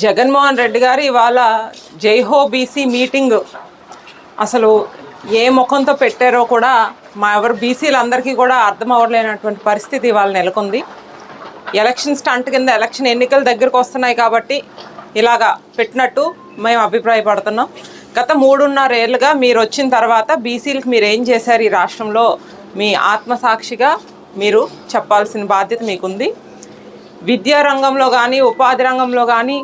జగన్మోహన్ రెడ్డి గారు ఇవాళ Jai Ho BC meeting. అసలు ఏ ముఖంతో పెట్టారో కూడా మా ఎవరు బీసీలందరికీ కూడా అర్థం అవ్వలేనటువంటి పరిస్థితి ఇవాళ నెలకొంది. ఎలక్షన్ స్టంట్ కింద ఎలక్షన్ ఎన్నికలు దగ్గరకు వస్తున్నాయి కాబట్టి ఇలాగా పెట్టినట్టు మేము అభిప్రాయపడుతున్నాం. గత మూడున్నర ఏళ్ళుగా మీరు వచ్చిన తర్వాత బీసీలకు మీరు ఏం చేశారు ఈ రాష్ట్రంలో? మీ ఆత్మసాక్షిగా మీరు చెప్పాల్సిన బాధ్యత మీకుంది. విద్యా రంగంలో కానీ ఉపాధి రంగంలో కానీ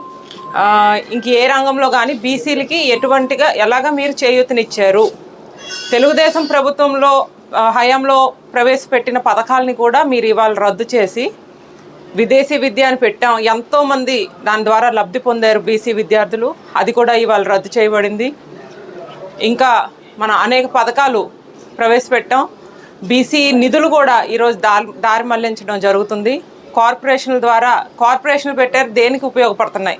ఇంక ఏ రంగంలో కానీ బీసీలకి ఎటువంటిగా ఎలాగ మీరు చేయూతనిచ్చారు? తెలుగుదేశం ప్రభుత్వంలో హయాంలో ప్రవేశపెట్టిన పథకాలని కూడా మీరు ఇవాళ రద్దు చేసి విదేశీ విద్య అని పెట్టాం ఎంతోమంది దాని ద్వారా లబ్ధి పొందారు బీసీ విద్యార్థులు. అది కూడా ఇవాళ రద్దు చేయబడింది. ఇంకా మన అనేక పథకాలు ప్రవేశపెట్టాం. బీసీ నిధులు కూడా ఈరోజు దారి దారి మళ్ళించడం జరుగుతుంది. కార్పొరేషన్ల ద్వారా కార్పొరేషన్లు పెట్టారు దేనికి ఉపయోగపడుతున్నాయి?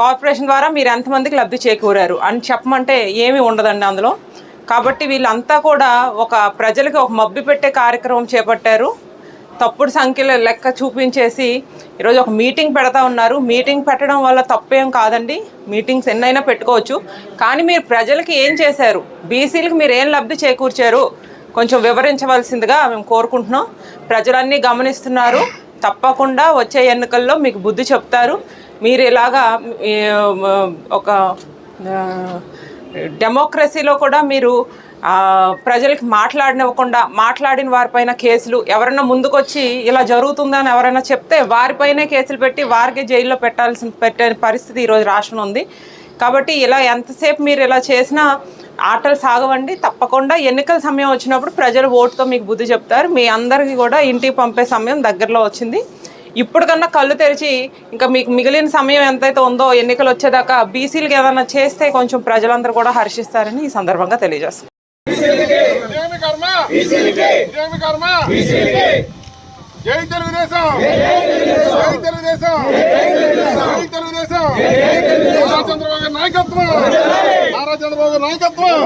కార్పొరేషన్ ద్వారా మీరు ఎంతమందికి లబ్ధి చేకూరారు అని చెప్పమంటే ఏమీ ఉండదండి అందులో. కాబట్టి వీళ్ళంతా కూడా ఒక ప్రజలకి ఒక మబ్బి పెట్టే కార్యక్రమం చేపట్టారు. తప్పుడు సంఖ్యలో లెక్క చూపించేసి ఈరోజు ఒక మీటింగ్ పెడతా ఉన్నారు. మీటింగ్ పెట్టడం వల్ల తప్పేం కాదండి. మీటింగ్స్ ఎన్నైనా పెట్టుకోవచ్చు. కానీ మీరు ప్రజలకి ఏం చేశారు? బీసీలకు మీరు ఏం లబ్ధి చేకూర్చారు? కొంచెం వివరించవలసిందిగా మేము కోరుకుంటున్నాం. ప్రజలన్నీ గమనిస్తున్నారు. తప్పకుండా వచ్చే ఎన్నికల్లో మీకు బుద్ధి చెప్తారు. మీరు ఇలాగా ఒక డెమోక్రసీలో కూడా మీరు ప్రజలకి మాట్లాడినివ్వకుండా మాట్లాడిన వారిపైన కేసులు ఎవరైనా ముందుకొచ్చి ఇలా జరుగుతుందని ఎవరైనా చెప్తే వారిపైనే కేసులు పెట్టి వారికి జైల్లో పెట్టాల్సిన పెట్టే పరిస్థితి ఈరోజు రాష్ట్రంలో ఉంది. కాబట్టి ఇలా ఎంతసేపు మీరు ఇలా చేసినా ఆటలు సాగవండి. తప్పకుండా ఎన్నికల సమయం వచ్చినప్పుడు ప్రజలు ఓటుతో మీకు బుద్ధి చెప్తారు. మీ అందరికీ కూడా ఇంటికి పంపే సమయం దగ్గరలో వచ్చింది. ఇప్పుడు కన్నా కళ్ళు తెరిచి ఇంకా మీకు మిగిలిన సమయం ఎంతైతే ఉందో ఎన్నికలు వచ్చేదాకా బీసీలకు ఏదైనా చేస్తే కొంచెం ప్రజలందరూ కూడా హర్షిస్తారని ఈ సందర్భంగా తెలియజేస్తాం జై తెలుగుదేశం. జై తెలుగుదేశం. జై తెలుగుదేశం. నారా చంద్రబాబు నాయకత్వం. నారా చంద్రబాబు నాయకత్వం.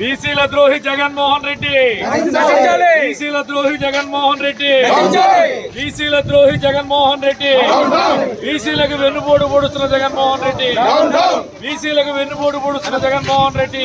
బీసీల ద్రోహి జగన్మోహన్ రెడ్డి. బీసీల ద్రోహి జగన్మోహన్ రెడ్డి. బీసీల ద్రోహి జగన్మోహన్ రెడ్డి. బీసీలకు వెన్నుపోటు పొడుస్తున్న జగన్మోహన్ రెడ్డి. బీసీలకు వెన్నుపోటు పొడుస్తున్న జగన్మోహన్ రెడ్డి.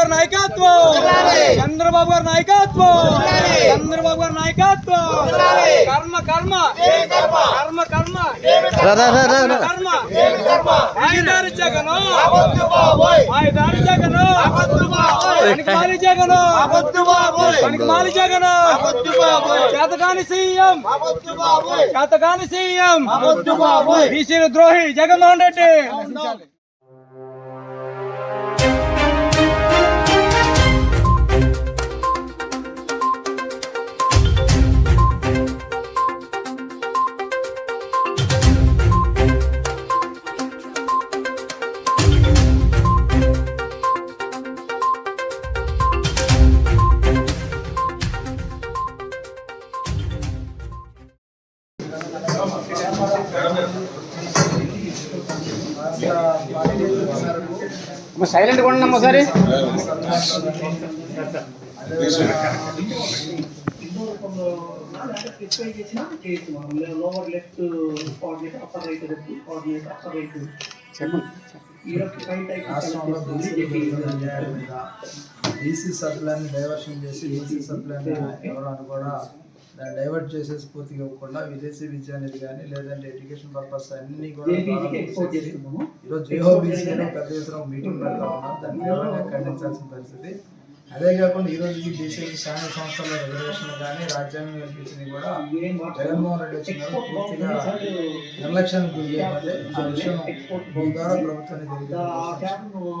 గారి నాయకత్వం. చంద్రబాబు గారి నాయకత్వం. చంద్రబాబు గారి నాయకత్వం. కర్మ కర్మ. కర్మ? కర్మ కర్మ. ఆయదారి జగను. ఆయదారి జగను. పనికిమాలి జగను. పనికిమాలి జగను. చేతకాని సీఎం. చేతకాని సీఎం. బీసీల ద్రోహి జగన్మోహన్ రెడ్డి. సైలెంట్ కూడా ఉన్నాం ఒకసారి. చెప్పండి. డైవర్షన్ చేసి ఈసీ సప్లైని ఎవరని కూడా దాన్ని డైవర్ట్ చేసే స్ఫూర్తి ఇవ్వకుండా విదేశీ విద్య అనేది కానీ లేదంటే ఎడ్యుకేషన్ పర్పస్ అన్ని కూడా? ఈరోజు పెద్ద ఎత్తున మీటింగ్ పెడతా ఉన్నారు దాన్ని తీవ్రంగా ఖండించాల్సిన పరిస్థితి. అదే కాకుండా ఈ రోజుకి బీసీ స్థానిక సంస్థల రిజర్వేషన్ కానీ రాజ్యాంగం కల్పించినవి కూడా జగన్మోహన్ రెడ్డి వచ్చిన పూర్తిగా నిర్లక్ష్యానికి గురి చేయబడ్డాయి ఆ విషయం మీ ద్వారా ప్రభుత్వాన్ని తెలియజేయాలి